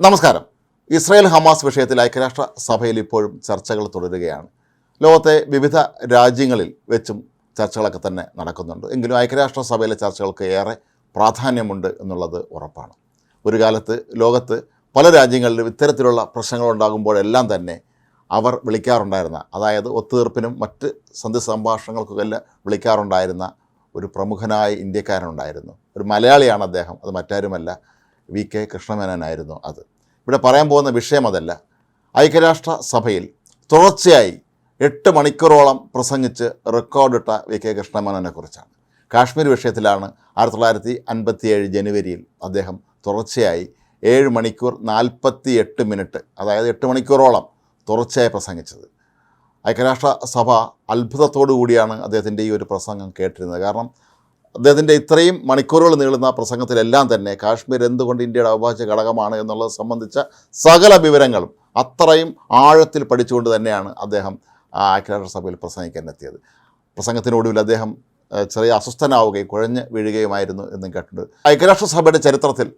നമസ്കാരം. Israel Hamas വിഷയത്തിൽ ഐക്യരാഷ്ട്ര സഭയിൽ ഇപ്പോഴും ചർച്ചകൾ തുടരുകയാണ്. ലോകത്തെ വിവിധ രാജ്യങ്ങളിൽ വെച്ചും ചർച്ചകളൊക്കെ തന്നെ നടക്കുന്നുണ്ട്. എങ്കിലും ഐക്യരാഷ്ട്ര സഭയിലെ ചർച്ചകൾക്ക് ഏറെ പ്രാധാന്യമുണ്ട് എന്നുള്ളത് ഉറപ്പാണ്. ഒരു കാലത്ത് ലോകത്ത് പല രാജ്യങ്ങളിലും ഇത്തരത്തിലുള്ള പ്രശ്നങ്ങളുണ്ടാകുമ്പോഴെല്ലാം തന്നെ അവർ വിളിക്കാറുണ്ടായിരുന്ന അതായത് ഒത്തുതീർപ്പിനും മറ്റ് സന്ധി സംഭാഷണങ്ങൾക്കുമെല്ലാം വിളിക്കാറുണ്ടായിരുന്ന ഒരു പ്രമുഖനായ ഇന്ത്യക്കാരനുണ്ടായിരുന്നു. ഒരു മലയാളിയാണ് അദ്ദേഹം അത് മറ്റാരുമല്ല. വി കെ കൃഷ്ണമേനോനായിരുന്നു അത്. ഇവിടെ പറയാൻ പോകുന്ന വിഷയം അതല്ല. ഐക്യരാഷ്ട്ര സഭയിൽ തുടർച്ചയായി എട്ട് മണിക്കൂറോളം പ്രസംഗിച്ച് റെക്കോർഡിട്ട വി കെ കൃഷ്ണമേനോനെ കുറിച്ചാണ്. കാശ്മീർ വിഷയത്തിലാണ് ആയിരത്തി തൊള്ളായിരത്തി അൻപത്തിയേഴ് ജനുവരിയിൽ അദ്ദേഹം തുടർച്ചയായി ഏഴ് മണിക്കൂർ നാൽപ്പത്തി എട്ട് മിനിറ്റ് അതായത് എട്ട് മണിക്കൂറോളം തുടർച്ചയായി പ്രസംഗിച്ചത്. ഐക്യരാഷ്ട്ര സഭ അത്ഭുതത്തോടു കൂടിയാണ് അദ്ദേഹത്തിന്റെ ഈ ഒരു പ്രസംഗം കേട്ടിരുന്നത്. കാരണം അദ്ദേഹത്തിന്റെ ഇത്രയും മണിക്കൂറുകൾ നീളുന്ന പ്രസംഗത്തിലെല്ലാം തന്നെ കാശ്മീർ എന്തുകൊണ്ട് ഇന്ത്യയുടെ അവിഭാജ്യ ഘടകമാണ് എന്നുള്ളത് സംബന്ധിച്ച സകല വിവരങ്ങളും അത്രയും ആഴത്തിൽ പഠിച്ചുകൊണ്ട് തന്നെയാണ് അദ്ദേഹം ആ ഐക്യരാഷ്ട്ര സഭയിൽ പ്രസംഗിക്കാൻ എത്തിയത്. പ്രസംഗത്തിനൊടുവിൽ അദ്ദേഹം ചെറിയ അസ്വസ്ഥനാവുകയും കുഴഞ്ഞ് വീഴുകയുമായിരുന്നു എന്നും കേട്ടിട്ടുണ്ട്. ഐക്യരാഷ്ട്ര സഭയുടെ ചരിത്രത്തിൽ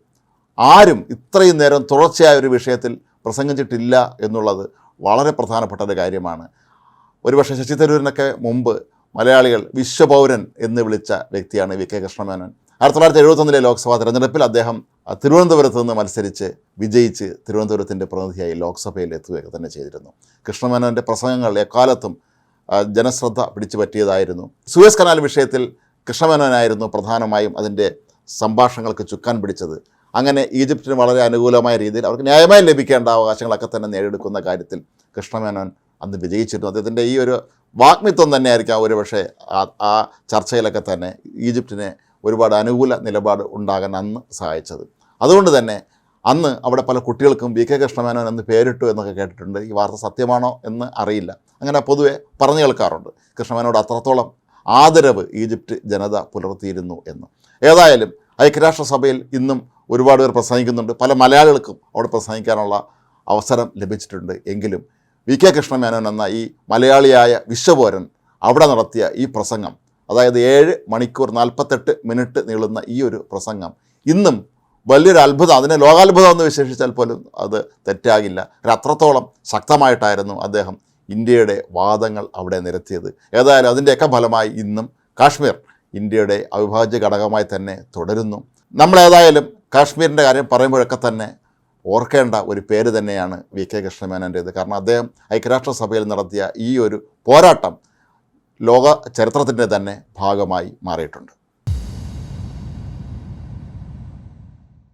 ആരും ഇത്രയും നേരം തുടർച്ചയായ ഒരു വിഷയത്തിൽ പ്രസംഗിച്ചിട്ടില്ല എന്നുള്ളത് വളരെ പ്രധാനപ്പെട്ട ഒരു കാര്യമാണ്. ഒരുപക്ഷെ ശശി തരൂരിനൊക്കെ മുമ്പ് മലയാളികൾ വിശ്വപൗരൻ എന്ന് വിളിച്ച വ്യക്തിയാണ് വി കെ കൃഷ്ണമേനോൻ. ആയിരത്തി തൊള്ളായിരത്തി എഴുപത്തൊന്നിലെ ലോക്സഭാ തെരഞ്ഞെടുപ്പിൽ അദ്ദേഹം തിരുവനന്തപുരത്ത് നിന്ന് മത്സരിച്ച് വിജയിച്ച് തിരുവനന്തപുരത്തിന്റെ പ്രതിനിധിയായി ലോക്സഭയിൽ എത്തുകയൊക്കെ തന്നെ ചെയ്തിരുന്നു. കൃഷ്ണമേനോന്റെ പ്രസംഗങ്ങൾ എക്കാലത്തും ജനശ്രദ്ധ പിടിച്ചു പറ്റിയതായിരുന്നു. സുയസ് കനാൽ വിഷയത്തിൽ കൃഷ്ണമേനോനായിരുന്നു പ്രധാനമായും അതിന്റെ സംഭാഷണങ്ങൾക്ക് ചുക്കാൻ പിടിച്ചത്. അങ്ങനെ ഈജിപ്തിന് വളരെ അനുകൂലമായ രീതിയിൽ അവർക്ക് ന്യായമായി ലഭിക്കേണ്ട അവകാശങ്ങളൊക്കെ തന്നെ നേടിയെടുക്കുന്ന കാര്യത്തിൽ കൃഷ്ണമേനോൻ അന്ന് വിജയിച്ചിരുന്നു. അദ്ദേഹത്തിന്റെ ഈ ഒരു വാഗ്മിത്വം തന്നെയായിരിക്കാം ഒരുപക്ഷെ ആ ചർച്ചയിലൊക്കെ തന്നെ ഈജിപ്തിനെ ഒരുപാട് അനുകൂല നിലപാട് ഉണ്ടാകാൻ അന്ന് സഹായിച്ചത്. അതുകൊണ്ട് തന്നെ അന്ന് അവിടെ പല കുട്ടികൾക്കും വി കെ കൃഷ്ണമേനോൻ എന്ന് പേരിട്ടു എന്നൊക്കെ കേട്ടിട്ടുണ്ട്. ഈ വാർത്ത സത്യമാണോ എന്ന് അറിയില്ല. അങ്ങനെ പൊതുവെ പറഞ്ഞു കേൾക്കാറുണ്ട്. കൃഷ്ണമേനോട് അത്രത്തോളം ആദരവ് ഈജിപ്റ്റ് ജനത പുലർത്തിയിരുന്നു എന്ന്. ഏതായാലും ഐക്യരാഷ്ട്രസഭയിൽ ഇന്നും ഒരുപാട് പേർ പ്രസംഗിക്കുന്നുണ്ട്. പല മലയാളികൾക്കും അവിടെ പ്രസംഗിക്കാനുള്ള അവസരം ലഭിച്ചിട്ടുണ്ട്. എങ്കിലും വി കെ കൃഷ്ണമേനോൻ എന്ന ഈ മലയാളിയായ വിശ്വപോരൻ അവിടെ നടത്തിയ ഈ പ്രസംഗം. അതായത് ഏഴ് മണിക്കൂർ നാൽപ്പത്തെട്ട് മിനിറ്റ് നീളുന്ന ഈ ഒരു പ്രസംഗം. ഇന്നും വലിയൊരു അത്ഭുതം. അതിനെ ലോകാത്ഭുതം എന്ന് വിശേഷിച്ചാൽ പോലും അത് തെറ്റാകില്ല. അത്രത്തോളം ശക്തമായിട്ടായിരുന്നു അദ്ദേഹം ഇന്ത്യയുടെ വാദങ്ങൾ അവിടെ നിരത്തിയത്. ഏതായാലും അതിന്റെയൊക്കെ ഫലമായി ഇന്നും കാശ്മീർ ഇന്ത്യയുടെ അവിഭാജ്യ ഘടകമായി തന്നെ തുടരുന്നു. നമ്മളേതായാലും കാശ്മീരിന്റെ കാര്യം പറയുമ്പോഴൊക്കെ തന്നെ ഓർക്കേണ്ട ഒരു പേര് തന്നെയാണ് വി കെ കൃഷ്ണമേനോന്റേത്. കാരണം അദ്ദേഹം ഐക്യരാഷ്ട്രസഭയിൽ നടത്തിയ ഈ ഒരു പോരാട്ടം ലോക ചരിത്രത്തിന്റെ തന്നെ ഭാഗമായി മാറിയിട്ടുണ്ട്.